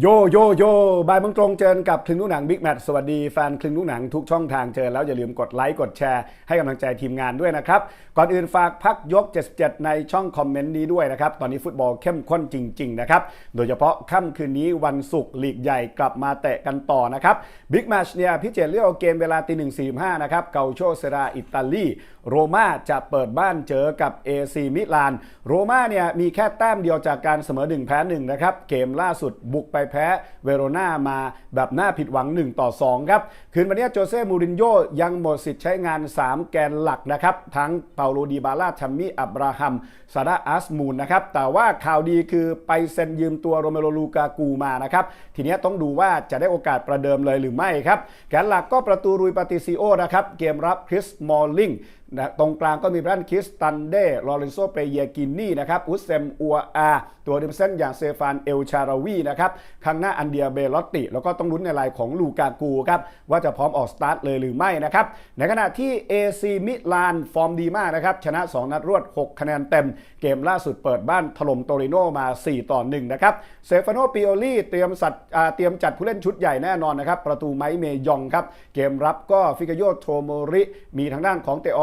โยโยโยบายมืองตรงเจอกับคลึงลูกหนังบิ๊กแมทสวัสดีแฟนคลึงลูกหนังทุกช่องทางเจอแล้วอย่าลืมกดไลค์กดแชร์ให้กำลังใจทีมงานด้วยนะครับ ก่อนอื่นฝากพักยก 77 ในช่องคอมเมนต์นี้ด้วยนะครับ ตอนนี้ฟุตบอลเข้มข้นจริง ๆ นะครับ โดยเฉพาะค่ำคืนนี้วันศุกร์ลีกใหญ่กลับมาเตะกันต่อนะครับบิ๊กแมชเนี่ยพี่เจเลือกเอาเกมเวลาตีหนึ่งสี่ห้านะครับเกาโชเซราอิตาลีโรม่าจะเปิดบ้านเจอกับ AC มิลานโรม่าเนี่ยมีแค่แต้มเดียวจากการเสมอ1แพ้1นะครับเกมล่าสุดบุกไปแพ้เวโรนามาแบบน่าผิดหวัง 1 ต่อ 2 ครับ คืนวันนี้โจเซ่มูรินโญ่ยังหมดสิทธิ์ใช้งาน 3 แกนหลักนะครับ ทั้งเปาโลดีบาลาทัมมี่อับราฮัมซาดาอัสมูนนะครับ แต่ว่าข่าวดีคือไปเซ็นยืมตัวโรเมโรลูกากูมานะครับ ทีนี้ต้องดูว่าจะได้โอกาสประเดิมเลยหรือไม่ครับ แกนหลักก็ประตูรุยปาติซิโอนะครับ เกมรับคริสมอลลิง นะตรงกลางก็มีแบรนด์คิสตันเดลอเรนโซเปเยกินนี่นะครับอุสเซมอัวอาตัวดิมเซนอย่างเซฟานเอลชาราวีนะครับข้างหน้าอันเดียเบลอตติ แล้วก็ต้องลุ้นในลายของลูกากูครับว่าจะพร้อมออกสตาร์ทเลยหรือไม่นะครับในขณะที่ AC มิลานฟอร์มดีมากนะครับชนะ 2 นัดรวด 6 คะแนนเต็ม เกมล่าสุดเปิดบ้านถล่มโตริโนมา 4 ต่อ 1 นะครับเซฟานโนปิโอลีเตรียมสัตว์เตรียมจัดผู้เล่นชุดใหญ่แน่นอนนะครับประตูไมค์เมยองครับเกมรับก็ฟิกาโยโทโมริ มีทางด้านของเตอ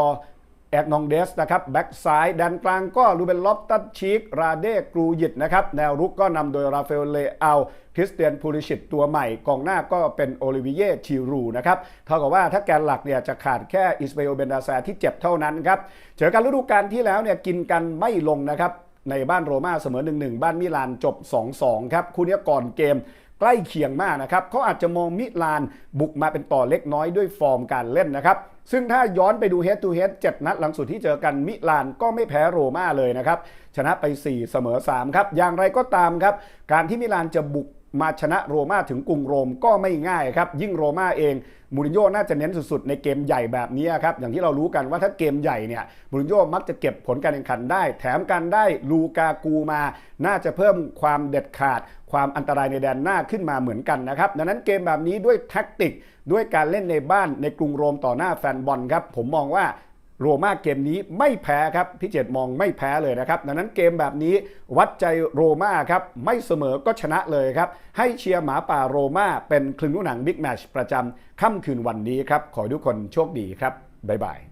แอกนองเดสนะครับแบ็กซ้ายแดนกลางก็ลูเบนลอฟตัดชีกราเดกรูยิตนะครับแนวรุกก็นำโดยราฟาเอลเลอาคริสเตียนพูลิชิตตัวใหม่กองหน้าก็เป็นโอลิเวียชิรูนะครับเท่ากับว่าถ้าแกนหลักเนี่ยจะขาดแค่อิสเบโอเบนดาแซที่เจ็บเท่านั้นครับเจอกันฤดูกาลที่แล้วเนี่ยกินกันไม่ลงนะครับ ในบ้านโรม่าเสมอ 1-1 บ้านมิลานจบ 2-2 ครับ คู่นี้ก่อนเกมใกล้เคียงมากนะครับเขาอาจจะมองมิลานบุกมาเป็นต่อเล็กน้อยด้วยฟอร์มการเล่นนะครับ ซึ่งถ้าย้อนไปดู head to head 7 นัดหลังสุดที่เจอกันมิลานก็ไม่แพ้โรม่าเลยนะครับ ชนะไป 4 เสมอ 3 ครับ อย่างไรก็ตามครับ การที่มิลานจะบุก มาชนะโรม่าถึงกรุงโรมก็ไม่ง่ายครับ ยิ่งโรม่าเองมูรินโญ่น่าจะเน้นสุดๆ ในเกมใหญ่แบบนี้ครับ อย่างที่เรารู้กันว่าถ้าเกมใหญ่เนี่ยมูรินโญ่มักจะเก็บผลการแข่งขันได้ แถมการได้ลูกากูมา น่าจะเพิ่มความเด็ดขาด ความอันตรายในแดนหน้าขึ้นมาเหมือนกันนะครับ ดังนั้นเกมแบบนี้ด้วยแท็กติก ด้วยการเล่นในบ้านในกรุงโรมต่อหน้าแฟนบอลครับ ผมมองว่า โรม่าเกมนี้ไม่แพ้ครับพี่เจตมองไม่แพ้เลยนะครับดังนั้นเกมแบบนี้วัดใจโรม่าครับไม่เสมอก็ชนะเลยครับ ให้เชียร์หมาป่าโรม่าเป็นคลึงลูกหนังบิ๊กแมชประจำค่ำคืนวันนี้ครับ ขอให้ทุกคนโชคดีครับ บ๊ายบาย